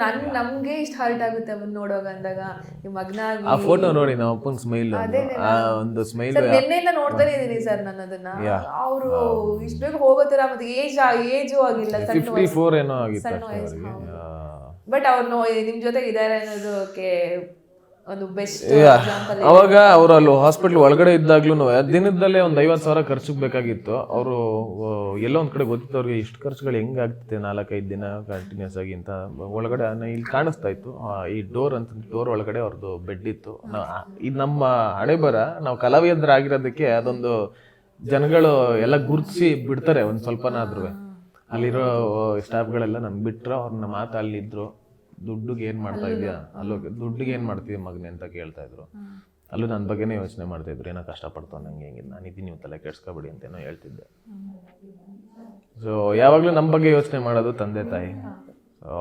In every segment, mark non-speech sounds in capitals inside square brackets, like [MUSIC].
ನನ್ ನಮ್ಗೆ ಇಷ್ಟ ಹರ್ಟ್ ಆಗುತ್ತೆ ಅವನ್ ನೋಡುವಾಗ ಅಂದಾಗ. ಈ ಮಗ್ನಾಗಿ ಆ ಫೋಟೋ ನೋಡಿ ನಾವು ಅಪ್ಪನ ಸ್ಮೈಲ್ ಅದೇನೆ ಆ ಒಂದು ಸ್ಮೈಲ್ ಸರ್ ನಿನ್ನೆಯಿಂದ ನೋಡ್ತಾನೆ ಇದೀನಿ ಸರ್ ನಾನು ಅದನ್ನ. ಅವರು ಇಷ್ಟ ಬೇಗ ಹೋಗೋ ತರ ಮತ್ತೆ ಏಜ್ ಏಜು ಆಗಿಲ್ಲ ಸಣ್ಣ ಫಿಫ್ಟಿ ಫೋರ್ ಏನೋ ಆಗಿತ್ತು ಸಣ್ಣ ಅಷ್ಟೇ ವಯಸ್ಸು, ಅವರಿಗೆ. ಬಟ್ ಅವ್ರು ನಿಮ್ ಜೊತೆ ಇದಾರೆ ಅನ್ನೋದಕ್ಕೆ ಒಂದು ಬೆಸ್ಟ್ ಅವಾಗ ಅವ್ರು ಅಲ್ಲಿ ಹಾಸ್ಪಿಟ್ಲ್ ಒಳಗಡೆ ಇದ್ದಾಗ್ಲೂ ದಿನದಲ್ಲೇ ಒಂದು ಐವತ್ತು ಸಾವಿರ ಖರ್ಚಿಗೆ ಬೇಕಾಗಿತ್ತು. ಅವರು ಎಲ್ಲೋ ಒಂದು ಕಡೆ ಗೊತ್ತಿತ್ತು ಅವ್ರಿಗೆ ಇಷ್ಟು ಖರ್ಚುಗಳು ಹೆಂಗ್ ಆಗ್ತಿದೆ ನಾಲ್ಕೈದು ದಿನ ಕಂಟಿನ್ಯೂಸ್ ಆಗಿ ಅಂತ ಒಳಗಡೆ ಇಲ್ಲಿ ಕಾಣಿಸ್ತಾ ಇತ್ತು. ಈ ಡೋರ್ ಅಂತ ಡೋರ್ ಒಳಗಡೆ ಅವ್ರದ್ದು ಬೆಡ್ ಇತ್ತು. ಇದು ನಮ್ಮ ಹಣೆಬರ ನಾವು ಕಲಾವಿದರಾಗಿರೋದಕ್ಕೆ ಅದೊಂದು ಜನಗಳು ಎಲ್ಲ ಗುರುತಿಸಿ ಬಿಡ್ತಾರೆ ಒಂದ್ ಸ್ವಲ್ಪನಾದ್ರೂ ಅಲ್ಲಿರೋ ಸ್ಟಾಫ್ಗಳೆಲ್ಲ ನಮ್ಗೆ ಬಿಟ್ರು ಅವ್ರನ್ನ ಮಾತು ಅಲ್ಲಿದ್ರು. ದುಡ್ಡಿಗೆ ಏನು ಮಾಡ್ತಾ ಇದೆಯಾ? ಅಲ್ಲೋ ದುಡ್ಡಿಗೆ ಏನು ಮಾಡ್ತೀಯ ಮಗನೆ ಅಂತ ಕೇಳ್ತಾ ಇದ್ರು. ಅಲ್ಲೂ ನನ್ನ ಬಗ್ಗೆನೇ ಯೋಚನೆ ಮಾಡ್ತಾ ಇದ್ರು ಏನೋ ಕಷ್ಟಪಡ್ತಾವ ನಂಗೆ ಹೆಂಗೆ ನಾನು ಇದೀನಿ ನೀವು ತಲೆ ಕೆಡ್ಸ್ಕೊಬೇಡಿ ಅಂತ ಏನೋ ಹೇಳ್ತಿದ್ದೆ ಸೊ ಯಾವಾಗಲೂ ನಮ್ಮ ಬಗ್ಗೆ ಯೋಚನೆ ಮಾಡೋದು ತಂದೆ ತಾಯಿ.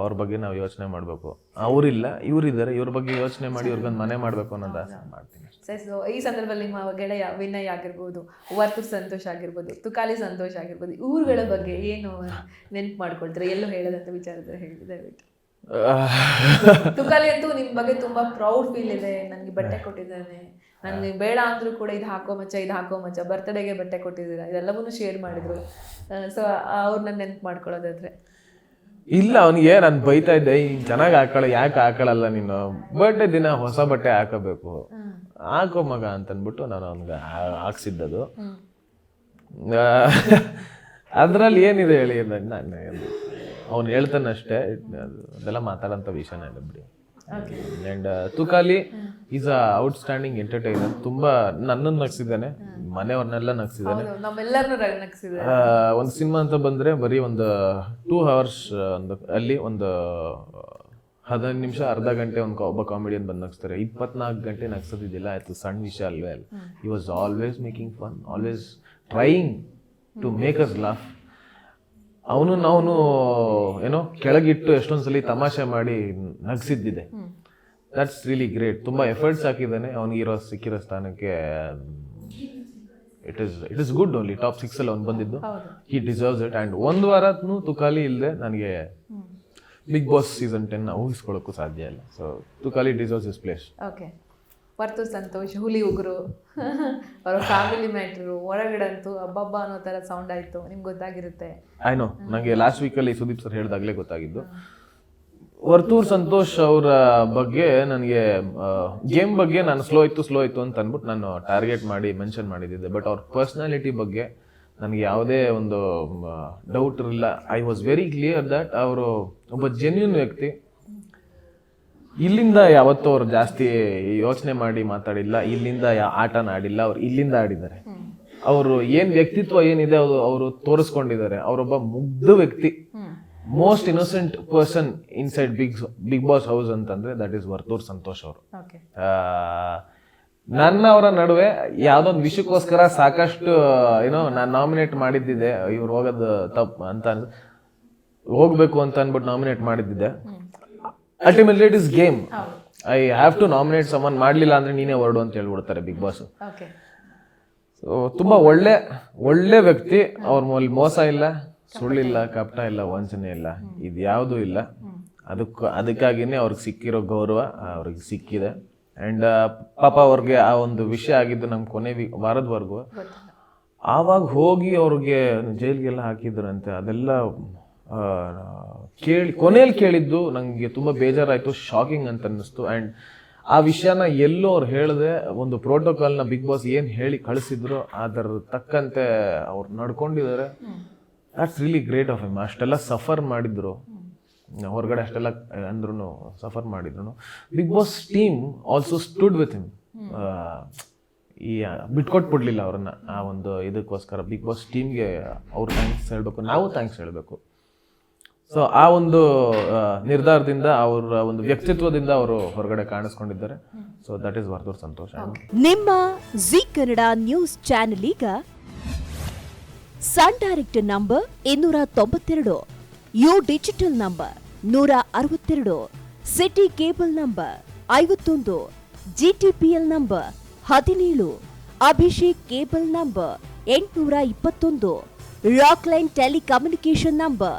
ಅವ್ರ ಬಗ್ಗೆ ನಾವು ಯೋಚನೆ ಮಾಡಬೇಕು. ಅವರಿಲ್ಲ ಇವರಿದ್ದಾರೆ ಇವ್ರ ಬಗ್ಗೆ ಯೋಚನೆ ಮಾಡಿ ಇವ್ರಿಗೊಂದು ಮನೆ ಮಾಡಬೇಕು ಅನ್ನೋದು ಆಸೆ ಮಾಡ್ತೀನಿ ಸರ್ ಸೊ ಈ ಸಂದರ್ಭದಲ್ಲಿ ನಿಮ್ಮ ಗೆಳೆಯ ವಿನಯ್ ಆಗಿರ್ಬೋದು ವರ್ತು ಸಂತೋಷ್ ಆಗಿರ್ಬೋದು ತುಕಾಲಿ ಸಂತೋಷ್ ಆಗಿರ್ಬೋದು ಇವ್ರುಗಳ ಬಗ್ಗೆ ಏನು ನೆನ್ಪು ಮಾಡ್ಕೊಳ್ತಾರೆ? ಎಲ್ಲೂ ಹೇಳದಂತ ವಿಚಾರದಲ್ಲಿ ಹೇಳಿ ದಯವಿಟ್ಟು. [LAUGHS] ತುಕಾಲಿ ಅಂತೂ ನಿಮ್ ಬಗ್ಗೆ ತುಂಬಾ ಪ್ರೌಡ್ ಫೀಲ್ ಇದೆ. ನನಗೆ ಬಟ್ಟೆ ಕೊಟ್ಟಿದ್ದಾನೆ. ನನಗೆ ಬೇಡ ಅಂದ್ರೂ ಕೂಡ ಇದು ಹಾಕೋ ಮಚ್ಚ ಇದು ಹಾಕೋ ಮಚ್ಚ ಬರ್ತ್ಡೇಗೆ ಬಟ್ಟೆ ಕೊಟ್ಟಿದ್ದೀರಾ? ಇದೆಲ್ಲವನ್ನೂ ಶೇರ್ ಮಾಡಿದ್ರು. ಸೊ ಅವ್ರನ್ನ ನೆನ್ಪು ಮಾಡ್ಕೊಳ್ಳೋದಾದ್ರೆ. ಇಲ್ಲ ಅವನಿಗೆ ನಾನು ಬೈತಾ ಇದ್ದೆ ಈ ಚೆನ್ನಾಗಿ ಹಾಕೊಳ್ಳ ಯಾಕೆ ಹಾಕೊಳ್ಳಲ್ಲ ನೀನು? ಬರ್ಡೇ ದಿನ ಹೊಸ ಬಟ್ಟೆ ಹಾಕಬೇಕು. ಹಾಕೋ ಮಗ ಅಂತನ್ಬಿಟ್ಟು ನಾನು ಅವ್ನಿಗೆ ಹಾಕ್ಸಿದ್ದದು. [LAUGHS] ಅದರಲ್ಲಿ ಏನಿದೆ ಹೇಳಿ ನಾನು ಅವ್ನು ಹೇಳ್ತಾನೆ ಅಷ್ಟೇ ಅದೆಲ್ಲ ಮಾತಾಡೋಂಥ ವಿಷಯನೇ ಇಲ್ಲ ಬಿಡಿ. And Tukali is a outstanding entertainer ತುಂಬಾ ನನ್ನನ್ನು ನಗ್ಸಿದ್ದಾನೆ ಮನೆಯವ್ರನ್ನೆಲ್ಲ ನಗ್ಸಿದ್ದಾನೆ. ಒಂದು ಸಿನಿಮಾ ಅಂತ ಬಂದ್ರೆ ಬರೀ ಒಂದು ಟೂ ಅವರ್ಸ್ ಒಂದು ಅಲ್ಲಿ ಒಂದು ಹದಿನೈದು ನಿಮಿಷ ಅರ್ಧ ಗಂಟೆ ಒಂದು ಒಬ್ಬ ಕಾಮಿಡಿಯನ್ ಬಂದು ನಗ್ಸ್ತಾರೆ. ಇಪ್ಪತ್ನಾಲ್ಕು ಗಂಟೆ ನಗ್ಸೋದಿದ್ದಿಲ್ಲ ಆಯಿತು ಸಣ್ಣ ವಿಷಯ ಅಲ್ವೇ ಅಲ್ಲ. ಈ was always making fun always trying to make us laugh ಅವನು ಅವನು ಏನೋ ಕೆಳಗಿಟ್ಟು ಎಷ್ಟೊಂದ್ಸಲಿ ತಮಾಷೆ ಮಾಡಿ ನಗ್ಸಿದ್ದಿದೆ. ದಟ್ಸ್ ರಿಯಲಿ ಗ್ರೇಟ್ ತುಂಬ ಎಫರ್ಟ್ಸ್ ಹಾಕಿದ್ದಾನೆ. ಅವನಿಗಿರೋ ಸಿಕ್ಕಿರೋ ಸ್ಥಾನಕ್ಕೆ it is it is good only top six ಅಲ್ಲಿ ಅವ್ನು ಬಂದಿದ್ದು. ಹಿ ಡಿಸರ್ವ್ಸ್ ಇಟ್ ಆ್ಯಂಡ್ ಒಂದು ವಾರನೂ ತುಕಾಲಿ ಇಲ್ಲದೆ ನನಗೆ ಬಿಗ್ ಬಾಸ್ ಸೀಸನ್ ಟೆನ್ ಊಹಿಸ್ಕೊಳ್ಳೋಕ್ಕೂ ಸಾಧ್ಯ ಇಲ್ಲ. So Tukali deserves is place okay Varthur Santhosh ಹುಲಿ ಉಗುರು ಅವರ ಫ್ಯಾಮಿಲಿ ಮ್ಯಾಟ್ರು ಹೊರಗಡಂತೂ ಹಬ್ಬಬ್ಬ ಅನ್ನೋ ಥರ ಸೌಂಡ್ ಆಯಿತು. ನಿಮ್ಗೆ ಗೊತ್ತಾಗಿರುತ್ತೆ. ನೋ ನನಗೆ ಲಾಸ್ಟ್ ವೀಕಲ್ಲಿ ಸುದೀಪ್ ಸರ್ ಹೇಳಿದಾಗಲೇ ಗೊತ್ತಾಗಿದ್ದು. ವರ್ತೂರ್ ಸಂತೋಷ್ ಅವರ ಬಗ್ಗೆ ನನಗೆ ಗೇಮ್ ಬಗ್ಗೆ ನಾನು ಸ್ಲೋ ಇತ್ತು ಸ್ಲೋ ಇತ್ತು ಅಂತ ಅಂದ್ಬಿಟ್ಟು ನಾನು ಟಾರ್ಗೆಟ್ ಮಾಡಿ ಮೆನ್ಷನ್ ಮಾಡಿದ್ದೆ ಬಟ್ ಅವ್ರ ಪರ್ಸ್ನಾಲಿಟಿ ಬಗ್ಗೆ ನನಗೆ ಯಾವುದೇ ಒಂದು ಡೌಟ್ ಇರಲಿಲ್ಲ. I was very clear that ಅವರು ಒಬ್ಬ ಜೆನ್ಯೂನ್ ವ್ಯಕ್ತಿ. ಇಲ್ಲಿಂದ ಯಾವತ್ತೂ ಅವ್ರು ಜಾಸ್ತಿ ಯೋಚನೆ ಮಾಡಿ ಮಾತಾಡಿಲ್ಲ ಇಲ್ಲಿಂದ ಯಾ ಆಟನ ಆಡಿಲ್ಲ ಅವ್ರು ಇಲ್ಲಿಂದ ಆಡಿದ್ದಾರೆ. ಅವರು ಏನ್ ವ್ಯಕ್ತಿತ್ವ ಏನಿದೆ ಅದು ಅವರು ತೋರಿಸ್ಕೊಂಡಿದ್ದಾರೆ. ಅವರೊಬ್ಬ ಮುಗ್ಧ ವ್ಯಕ್ತಿ most innocent person inside big Big Boss house ಅಂತಂದ್ರೆ ದಟ್ ಈಸ್ ವರ್ತೂರ್ ಸಂತೋಷ್ ಅವರು. ಓಕೆ ನನ್ನ ಅವರ ನಡುವೆ ಯಾವ್ದೊಂದು ವಿಷಯಕ್ಕೋಸ್ಕರ ಸಾಕಷ್ಟು ಏನೋ ನಾನು ನಾಮಿನೇಟ್ ಮಾಡಿದ್ದಿದೆ ಇವ್ರು ಹೋಗೋದು ತಪ್ಪು ಅಂತ ಅನ್ಸ್- ಹೋಗ್ಬೇಕು ಅಂತ ಅನ್ಬಿಟ್ಟು nominate ಮಾಡಿದ್ದಿದೆ. Ultimately it is game I have to nominate someone ಮಾಡಲಿಲ್ಲ ಅಂದರೆ ನೀನೇ ಹೊರಡು ಅಂತ ಹೇಳ್ಬಿಡ್ತಾರೆ ಬಿಗ್ ಬಾಸ್ ಸೊ ತುಂಬ ಒಳ್ಳೆ ಒಳ್ಳೆ ವ್ಯಕ್ತಿ. ಅವ್ರ ಮೇಲೆ ಮೋಸ ಇಲ್ಲ ಸುಳ್ಳಿಲ್ಲ ಕಪಟ ಇಲ್ಲ ವಂಚನೆ ಇಲ್ಲ. ಇದು ಯಾವುದೂ ಇಲ್ಲ. ಅದಕ್ಕೆ ಅದಕ್ಕಾಗಿನೇ ಅವ್ರಿಗೆ ಸಿಕ್ಕಿರೋ ಗೌರವ ಅವ್ರಿಗೆ ಸಿಕ್ಕಿದೆ. ಆ್ಯಂಡ್ ಪಾಪ ಅವ್ರಿಗೆ ಆ ಒಂದು ವಿಷಯ ಆಗಿದ್ದು ನಮ್ಮ ಕೊನೆ ವಿ- ವಾರದವರೆಗೂ. ಆವಾಗ ಹೋಗಿ ಅವ್ರಿಗೆ ಜೈಲಿಗೆಲ್ಲ ಹಾಕಿದ್ರಂತೆ ಅದೆಲ್ಲ ಕೇಳಿ, ಕೊನೆಯಲ್ಲಿ ಕೇಳಿದ್ದು ನನಗೆ ತುಂಬ ಬೇಜಾರಾಯಿತು ಶಾಕಿಂಗ್ ಅಂತ ಅನ್ನಿಸ್ತು. ಆ್ಯಂಡ್ ಆ ವಿಷಯನ ಎಲ್ಲೋ ಅವ್ರು ಹೇಳಿದೆ, ಒಂದು ಪ್ರೋಟೋಕಾಲ್ನ ಬಿಗ್ ಬಾಸ್ ಏನು ಹೇಳಿ ಕಳಿಸಿದ್ರು, ಅದರ ತಕ್ಕಂತೆ ಅವ್ರು ನಡ್ಕೊಂಡಿದ್ದಾರೆ. That's really great of them ಅಷ್ಟೆಲ್ಲ ಸಫರ್ ಮಾಡಿದ್ರು. ಹೊರಗಡೆ ಅಷ್ಟೆಲ್ಲ ಅಂದ್ರೂ ಸಫರ್ ಮಾಡಿದ್ರು. Big Boss team also stood with him ಈ ಬಿಟ್ಕೊಟ್ಬಿಡ್ಲಿಲ್ಲ ಅವ್ರನ್ನ. ಆ ಒಂದು ಇದಕ್ಕೋಸ್ಕರ ಬಿಗ್ ಬಾಸ್ ಟೀಮ್ಗೆ ಅವ್ರು ಥ್ಯಾಂಕ್ಸ್ ಹೇಳಬೇಕು. ನಾವು ಥ್ಯಾಂಕ್ಸ್ ಹೇಳಬೇಕು. ಸೊ ಆ ಒಂದು ನಿರ್ಧಾರದಿಂದ ಅವರ ಒಂದು ವ್ಯಕ್ತಿತ್ವದಿಂದ ಅವರು ಹೊರಗಡೆ ಕಾಣಿಸ್ಕೊಂಡಿದ್ದಾರೆ. So that is Varthur Santhosh ನಿಮ್ಮ ಜಿ ಕನ್ನಡ ನ್ಯೂಸ್ ಚಾನೆಲ್ ಈಗ ಸನ್ ಡೈರೆಕ್ಟ್ ನಂಬರ್ ಇನ್ನೂರ ತೊಂಬತ್ತೆರಡು, ಯು ಡಿಜಿಟಲ್ ನಂಬರ್ ನೂರ ಅರವತ್ತೆರಡು, ಸಿಟಿ ಕೇಬಲ್ ನಂಬರ್ ಐವತ್ತೊಂದು, ಜಿಟಿಪಿಎಲ್ ನಂಬರ್ ಹದಿನೇಳು, ಅಭಿಷೇಕ್ ಕೇಬಲ್ ನಂಬರ್ ಎಂಟುನೂರ ಇಪ್ಪತ್ತೊಂದು ರಾಕ್ಲೈನ್ ಟೆಲಿಕಮ್ಯುನಿಕೇಶನ್ ನಂಬರ್